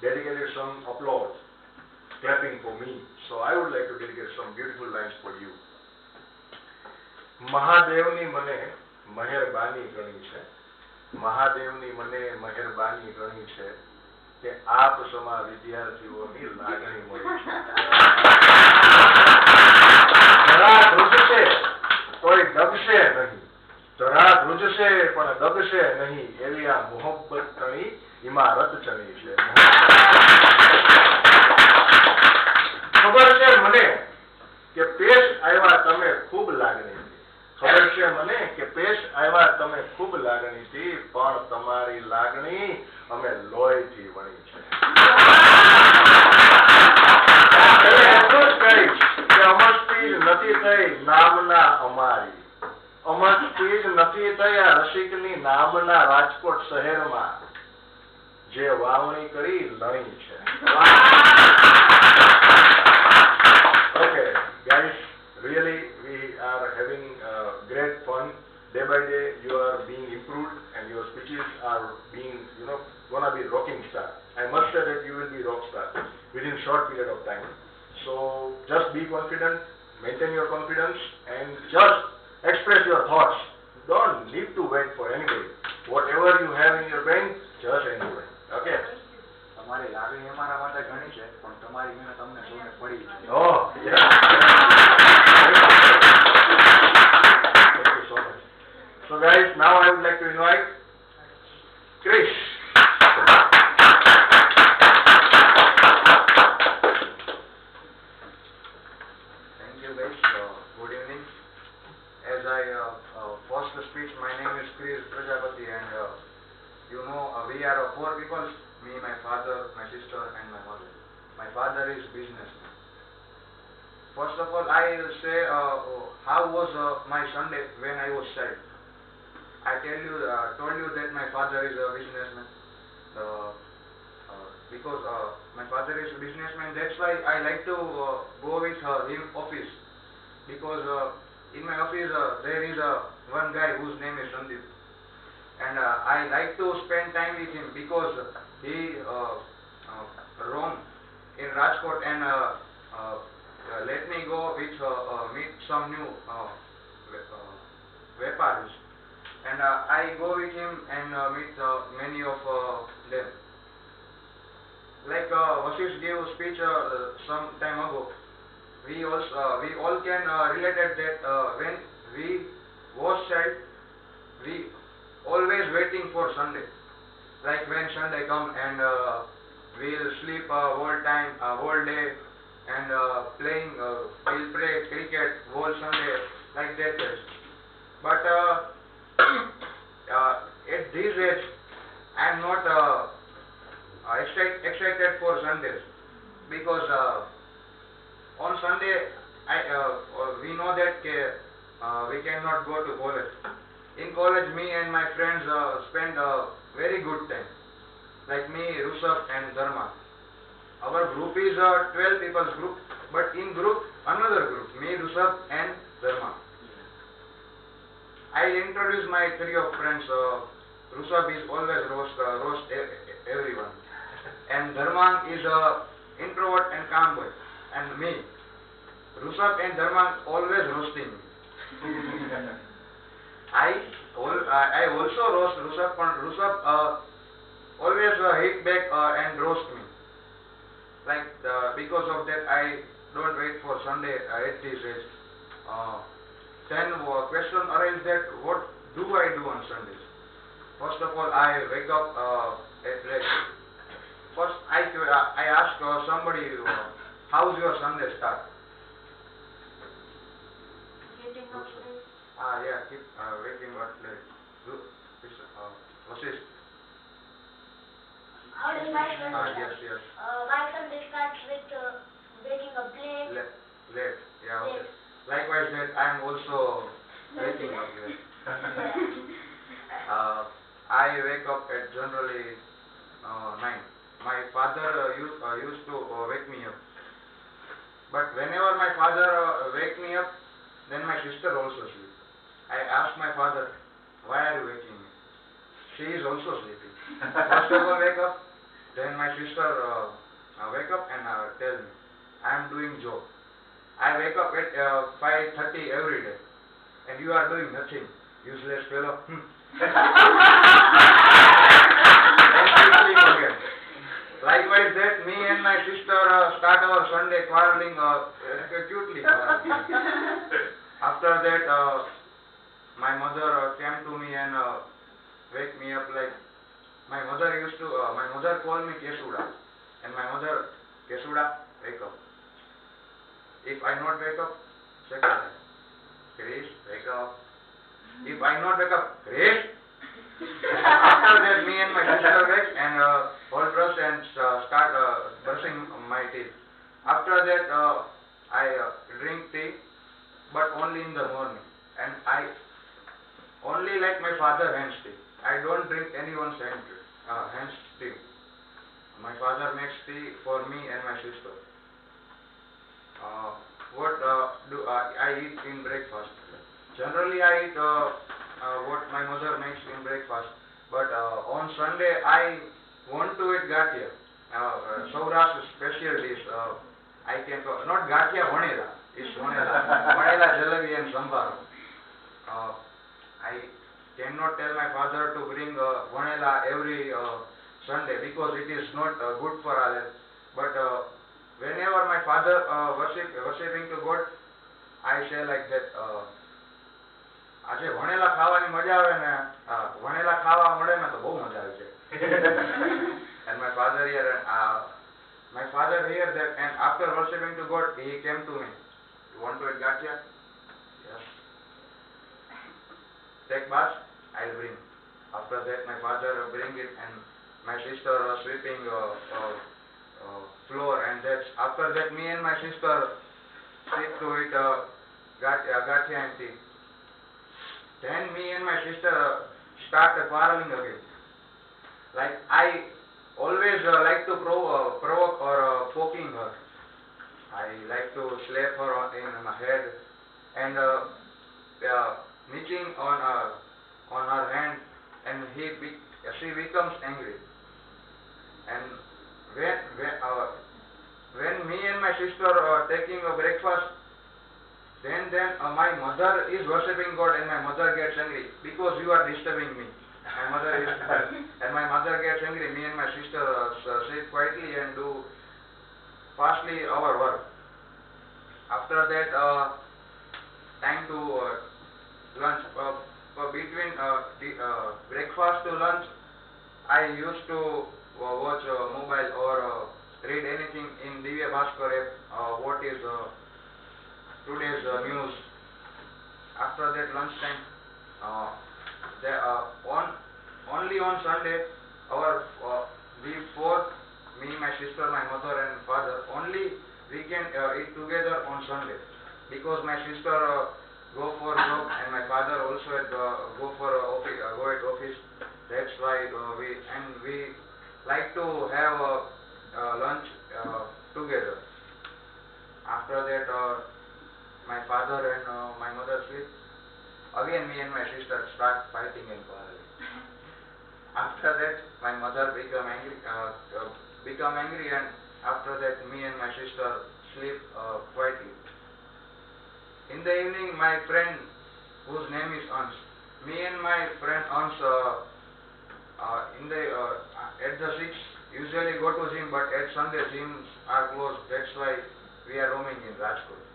dedicated some applause, clapping for me. So I would like to dedicate some beautiful lines for you. મહાદેવની મને મહેરબાની ગણી છે મહાદેવની મને મહેરબાની ગણી છે કે આપ સમા વિદ્યાર્થીઓની લાગણી મળી છે તોય દબશે નહીં જરા ધ્રુજશે પણ દબશે નહીં એવી આ મોહબ્બત ઇમારત ચણી છે મને કે પેશ આવ્યા તમે ખૂબ લાગણીથી પણ તમારી લાગણી અમે લોહીથી વણી છે. અમસ્તી નામના અમારી. અમસ્તી નથી જે વાવણી કરી લણી છે. Day by day you are being improved and your speeches are being, you know, gonna be rocking star. I must say that you will be rock star within short period of time. So just be confident, maintain your confidence and just express your thoughts. Don't need to wait for anybody. Whatever you have in your brain, just enjoy. Okay? તમારી લાગણી અમારા માટે ઘણી છે પણ તમારી મહેનત અમને સૌને પડી છે I like Krish. Thank you guys. Uh, good evening. As I uh, uh, speech, my name is Chris Prajapati and uh, you know uh, we are four people, me, my father, my sister and my mother. My father is businessman. First of all, I will say uh, how was my Sunday when I was child. I tell you, uh, told you that my father is a businessman. Uh, uh, because uh, my father is a businessman, that's why I like to uh, go with uh, him office. Because in my office there is one guy whose name is Sandeep. And I like to spend time with him because he roam in Rajkot and let me go with meet some new uh, veparis. And uh, I go with him and uh, meet uh, many of uh, them. Like uh, Vashish gave a speech uh, some time ago. We also uh, we all can related that when we was child, we always waiting for Sunday. Like when Sunday come and we'll sleep whole time, whole day, and playing. We'll play cricket whole Sunday like that. But uh, at this age, I am not. Uh, uh, excited, for Sundays because uh, on Sunday I uh, uh, we know that we cannot go to college. In college, me and my friends spend a very good time. Like me, Rusaf and Dharma. Our group is a 12 people's group, but in group another group, me, Rusaf and Dharma. I introduce my three of friends. Uh, Rusab is always roast, uh, roast e- everyone. And Dharman is a introvert and calm boy. And me. Rusab and Dharman always roasting me. I, I also roast Rusab, but Rusab uh, always uh, hit back uh, and roast me. Like uh, because of that, I don't wait for Sunday uh, at this age. Then question arises that what do I do on Sundays? First of all, I wake up uh, at late. First, I I ask uh, somebody, uh, how's your Sunday start? Getting up late. Ah, yeah, keep uh, waking up late. Do, this, uh, Vasist. How does my Ah, Sunday yes, start? yes. Uh, my Sunday starts with uh, waking up late. Late, late. Yeah, okay. Likewise, that I am also waking up late. Uh, I wake up at generally uh, 9. My father uh, used, uh, used to uh, wake me up. But whenever my father uh, wake me up, then my sister also sleep. I ask my father, why are you waking me? She is also sleeping. First of all wake up, then my sister uh, uh, wake up and uh, tell me, I am doing job. I wake up at uh, 5.30 every day and you are doing nothing, useless fellow. Likewise that me and my sister uh, start our Sunday quarreling uh, acutely. After that, uh, my mother uh, came to me and uh, wake me up like my mother used to. Uh, my mother called me Kesuda, and my mother Kesuda, wake up. If I not wake up, second time, Chris, wake up. If I not wake up, Chris. After that, me and my sister wake and uh, hold brush and uh, start uh, brushing my teeth. After that, uh, I uh, drink tea, but only in the morning. And I only like my father hands tea. I don't drink anyone's hand tea. Uh, hands tea. My father makes tea for me and my sister. Uh, what uh, do I, eat in breakfast? Generally, I eat uh, uh, what my mother makes in breakfast. But uh, on Sunday, I want to eat gatia. Uh, Saurashtra special dish. Uh, I can call, not gatia, vanilla. It's vanilla. vanilla jalebi and sambar. Uh, I cannot tell my father to bring uh, vanilla every uh, Sunday because it is not uh, good for us. But uh, whenever my father uh, worship worshiping to God, I say like that. Uh, આજે ભણેલા ખાવાની મજા આવે ને આ ભણેલા ખાવા મળે ને તો બહુ મજા આવે છે and my father here uh, my father here that and after worshiping to God he came to me you want to eat gatia yes take bath I'll bring after that my father bring it and my sister was sweeping uh, uh, uh, floor and that after that me and my sister sit to it uh, gatia and tea then me and my sister uh, start uh, quarreling again. Like I always uh, like to provo- uh, provoke or uh, poking her. I like to slap her on, in my head and uh, niching on uh, on her hand, and he be- she becomes angry. And when when uh, when me and my sister are taking a breakfast then then uh, my mother is worshipping God and my mother gets angry because you are disturbing me. My mother is and my mother gets angry. Me and my sister uh, sit quietly and do fastly our work. After that, uh, time to uh, lunch. Uh, uh, between uh, the, uh, breakfast to lunch, I used to uh, watch mobile or uh, read anything in Divya Bhaskar app. Uh, what is uh, today's news. After that lunchtime, uh, the, uh, on only on Sunday, our we four, me, my sister, my mother, and father, only we can eat together on Sunday because my sister uh, go for job and my father also uh, go for uh, office, uh, go at office. That's why we and we like to have uh, uh, lunch uh, together. After that. Uh, my father and uh, my mother sleep. Again, me and my sister start fighting and quarreling. After that, my mother become angry, uh, uh, become angry, and after that, me and my sister sleep uh, quietly. In the evening, my friend, whose name is Ans, me and my friend Ans, uh, in the uh, at the six usually go to gym, but at Sunday gyms are closed. That's why we are roaming in Rajkot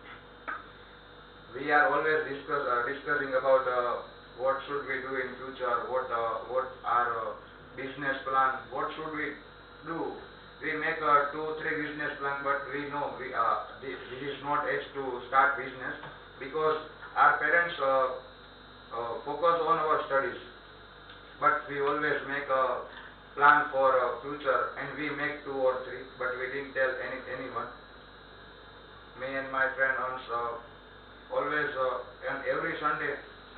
we are always discuss, uh, discussing about uh, what should we do in future, what uh, what our uh, business plan, what should we do. We make uh, two, three business plan, but we know we uh, this, this is not age to start business because our parents uh, uh, focus on our studies but we always make a plan for a future and we make two or three, but we didn't tell any anyone. Me and my friend also uh, always uh, and every Sunday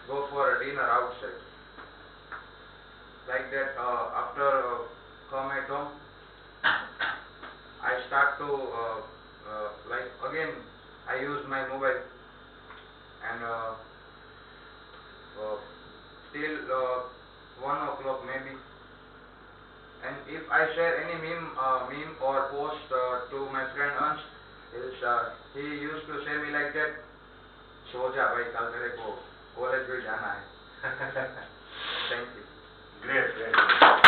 go for a dinner outside. Like that, uh, after uh, come at home, I start to uh, uh, like again. I use my mobile and uh, uh still uh, 1 o'clock maybe. And if I share any meme, uh, meme or post uh, to my friend Ernst, uh, he used to say me like that, Shoja bhai, kal tere ko college में जाना Thank you. Great, great.